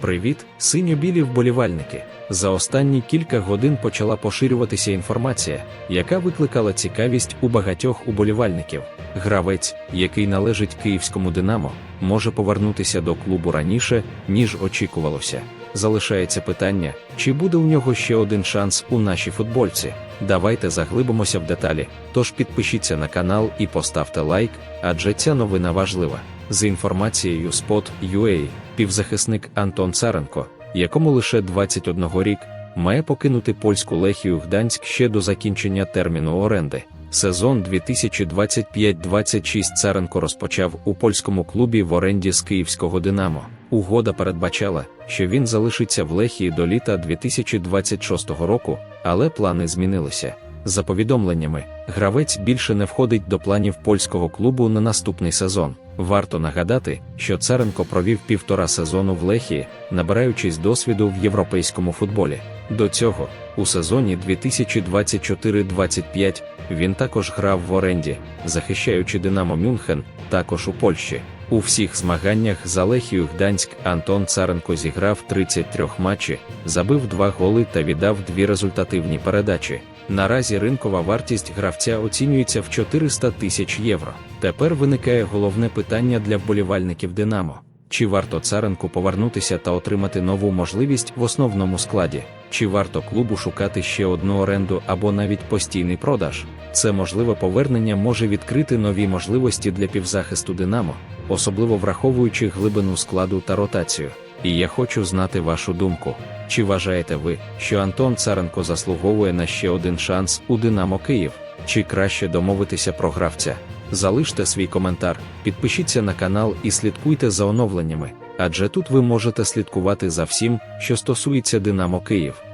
Привіт, синьо-білі вболівальники! За останні кілька годин почала поширюватися інформація, яка викликала цікавість у багатьох уболівальників. Гравець, який належить київському Динамо, може повернутися до клубу раніше, ніж очікувалося. Залишається питання, чи буде у нього ще один шанс у нашій футбольці. Давайте заглибимося в деталі. Тож підпишіться на канал і поставте лайк, адже ця новина важлива. З інформацією Spot.ua, півзахисник Антон Царенко, якому лише 21 рік, має покинути польську лехію Гданськ ще до закінчення терміну оренди. Сезон 2025-26 Царенко розпочав у польському клубі в оренді з київського Динамо. Угода передбачала, що він залишиться в Лехії до літа 2026 року, але плани змінилися. За повідомленнями, гравець більше не входить до планів польського клубу на наступний сезон. Варто нагадати, що Царенко провів півтора сезону в Лехії, набираючись досвіду в європейському футболі. До цього, у сезоні 2024-25, він також грав в оренді, захищаючи Динамо Мюнхен, також у Польщі. У всіх змаганнях за Лехію Гданськ Антон Царенко зіграв 33 матчі, забив два голи та віддав дві результативні передачі. Наразі ринкова вартість гравця оцінюється в 400 тисяч євро. Тепер виникає головне питання для вболівальників Динамо. Чи варто Царенку повернутися та отримати нову можливість в основному складі? Чи варто клубу шукати ще одну оренду або навіть постійний продаж? Це можливе повернення може відкрити нові можливості для півзахисту Динамо, особливо враховуючи глибину складу та ротацію. І я хочу знати вашу думку. Чи вважаєте ви, що Антон Царенко заслуговує на ще один шанс у Динамо Київ? Чи краще домовитися про гравця? Залиште свій коментар, підпишіться на канал і слідкуйте за оновленнями, адже тут ви можете слідкувати за всім, що стосується Динамо Київ.